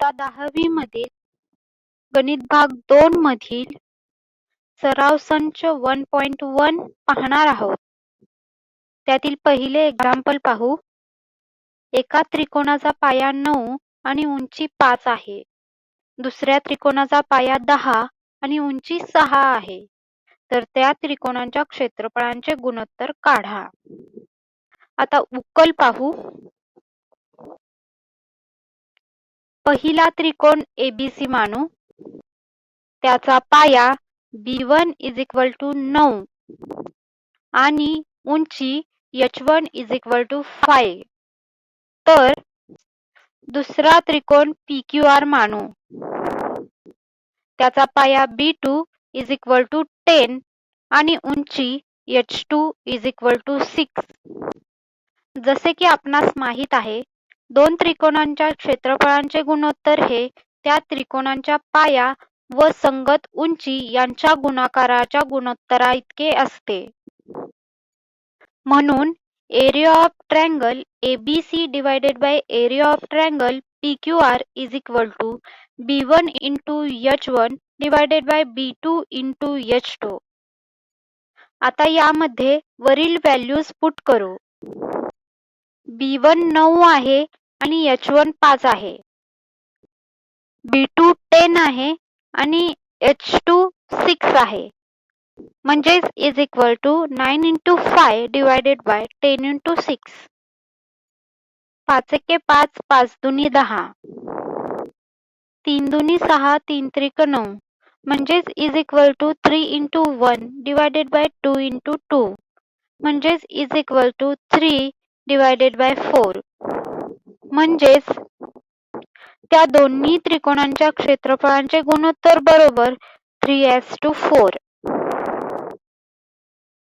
इयत्ता दहावी मधील गणित भाग दोन मधील सराव संच वन पॉइंट वन पाहणार आहोत. त्यातील पहिले एक्झाम्पल पाहू. एका त्रिकोणाचा पाया नऊ आणि उंची पाच आहे. दुसऱ्या त्रिकोणाचा पाया दहा आणि उंची सहा आहे. तर त्या त्रिकोणांच्या क्षेत्रफळांचे गुणोत्तर काढा. आता उकल पाहू. पहिला त्रिकोण एबीसी मानू. त्याचा पाया B one is equal to नऊ. आणि उंची H one is equal to five तर दुसरा त्रिकोण पी क्यू आर मानू. त्याचा पाया B two is equal to ten आणि उंची H two is equal to six जसे की आपणास माहीत आहे दोन त्रिकोणांच्या क्षेत्रफळांचे गुणोत्तर हे त्या त्रिकोणांच्या पाया व संगत उंची यांच्या गुणाकाराच्या गुणोत्तराइतके असते. म्हणून area of triangle ABC divided by area of triangle P Q R is equal to B one into H one divided by B two into H two आता यामध्ये वरील व्हॅल्यूज पुट करू. बी वन नऊ आहे आणि एच वन पाच आहे. बी to ten आहे आणि एच टू सिक्स आहे. म्हणजेच is equal to nine into five divided by ten into six पाच एके पाच पाच दुनी दहा. तीन दुनी सहा, तीन त्रिक नऊ. म्हणजेच is equal to three into one divided by two into two म्हणजेच is equal to three divided by four म्हणजेच त्या दोन्ही त्रिकोणांच्या क्षेत्रफळांचे गुणोत्तर बरोबर थ्री एस टू फोर